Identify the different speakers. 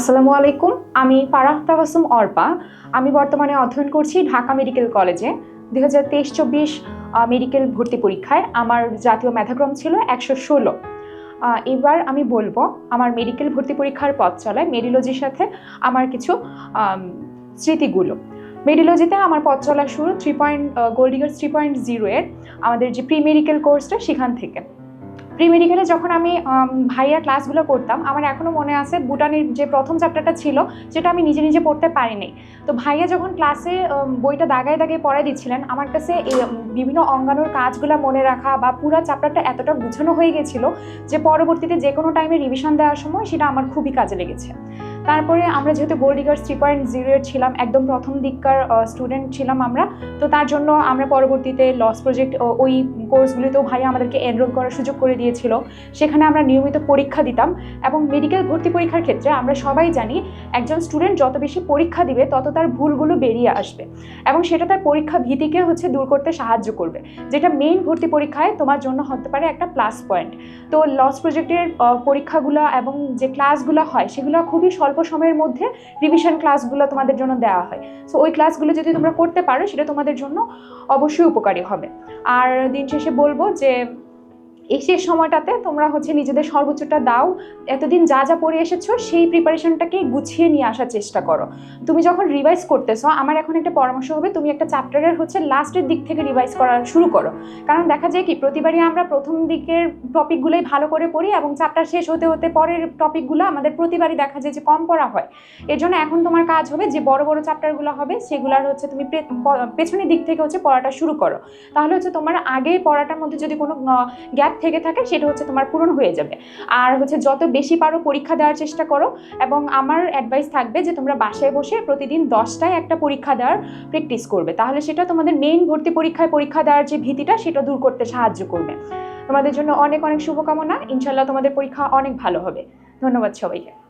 Speaker 1: আসসালামু আলাইকুম। আমি ফারাহ তাবাসুম অর্পা। আমি বর্তমানে অধ্যয়ন করছি ঢাকা মেডিকেল কলেজে। দুই হাজার তেইশ চব্বিশ মেডিকেল ভর্তি পরীক্ষায় আমার জাতীয় মেধাক্রম ছিল একশো ষোলো। এবার আমি বলব, আমার মেডিকেল ভর্তি পরীক্ষার পথ চলায় মেডিলজির সাথে আমার কিছু স্মৃতিগুলো। মেডিলজিতে আমার পথ চলা শুরু থ্রি পয়েন্ট গোল্ডিগার থ্রি পয়েন্ট জিরো এর আমাদের যে প্রি মেডিকেল কোর্সটা সেখান থেকে। প্রি মেডিকেলে যখন আমি ভাইয়া ক্লাসগুলো করতাম, আমার এখনও মনে আছে বুটানির যে প্রথম চ্যাপ্টারটা ছিল যেটা আমি নিজে নিজে পড়তে পারিনি। তো ভাইয়া যখন ক্লাসে বইটা দাগায় দাগায় পড়ায় দিচ্ছিলেন, আমার কাছে এই বিভিন্ন অঙ্গানোর কাজগুলো মনে রাখা বা পুরো চ্যাপ্টারটা এতটা গুছানো হয়ে গেছিল যে পরবর্তীতে যে কোনো টাইমে রিভিশন দেওয়ার সময় সেটা আমার খুবই কাজে লেগেছে। তারপরে আমরা যেহেতু গোল্ডিগার্স থ্রি পয়েন্ট জিরোয়ের ছিলাম, একদম প্রথম দিককার স্টুডেন্ট ছিলাম আমরা, তো তার জন্য আমরা পরবর্তীতে লস প্রজেক্ট ওই কোর্সগুলিতেও ভাইয়া আমাদেরকে এনরোল করার সুযোগ করে দিয়েছিল। সেখানে আমরা নিয়মিত পরীক্ষা দিতাম এবং মেডিকেল ভর্তি পরীক্ষার ক্ষেত্রে আমরা সবাই জানি, একজন স্টুডেন্ট যত বেশি পরীক্ষা দিবে, তত তার ভুলগুলো বেরিয়ে আসবে এবং সেটা তার পরীক্ষা ভীতিকে হচ্ছে দূর করতে সাহায্য করবে। যেটা মেইন ভর্তি পরীক্ষায় তোমার জন্য হতে পারে একটা প্লাস পয়েন্ট তো লস প্রজেক্টের পরীক্ষাগুলো এবং যে ক্লাসগুলো হয়, সেগুলো খুবই স্বল্প সময়ের মধ্যে রিভিশন ক্লাসগুলো তোমাদের জন্য দেওয়া হয়। সো ওই ক্লাসগুলো যদি তোমরা করতে পারো, সেটা তোমাদের জন্য অবশ্যই উপকারী হবে। আর দিন শেষে বলব যে শেষ সময়টাতে তোমরা হচ্ছে নিজেদের সর্বোচ্চটা দাও। এতদিন যা যা পড়ে এসেছ, সেই প্রিপারেশনটাকে গুছিয়ে নিয়ে আসার চেষ্টা করো। তুমি যখন রিভাইজ করতেছো, আমার এখন একটা পরামর্শ হবে, তুমি একটা চ্যাপ্টারের হচ্ছে লাস্টের দিক থেকে রিভাইজ করা শুরু করো। কারণ দেখা যায় কি, প্রতিবারই আমরা প্রথম দিকের টপিকগুলোই ভালো করে পড়ি এবং চ্যাপ্টার শেষ হতে হতে পরের টপিকগুলো আমাদের প্রতিবারই দেখা যায় যে কম পড়া হয়। এর জন্য এখন তোমার কাজ হবে যে বড় বড় চ্যাপ্টারগুলো হবে, সেগুলোর হচ্ছে তুমি পেছনের দিক থেকে হচ্ছে পড়াটা শুরু করো। তাহলে হচ্ছে তোমার আগে পড়াটার মধ্যে যদি কোনো গ্যাপ থেকে থাকে সেটা হচ্ছে তোমার পূরণ হয়ে যাবে। আর হচ্ছে যত বেশি পারো পরীক্ষা দেওয়ার চেষ্টা করো এবং আমার অ্যাডভাইস থাকবে যে তোমরা বাসায় বসে প্রতিদিন দশটায় একটা পরীক্ষা দেওয়ার প্র্যাকটিস করবে। তাহলে সেটা তোমাদের মেইন ভর্তি পরীক্ষায় পরীক্ষা দেওয়ার যে ভীতিটা সেটা দূর করতে সাহায্য করবে। তোমাদের জন্য অনেক অনেক শুভকামনা। ইনশাল্লাহ তোমাদের পরীক্ষা অনেক ভালো হবে। ধন্যবাদ সবাইকে।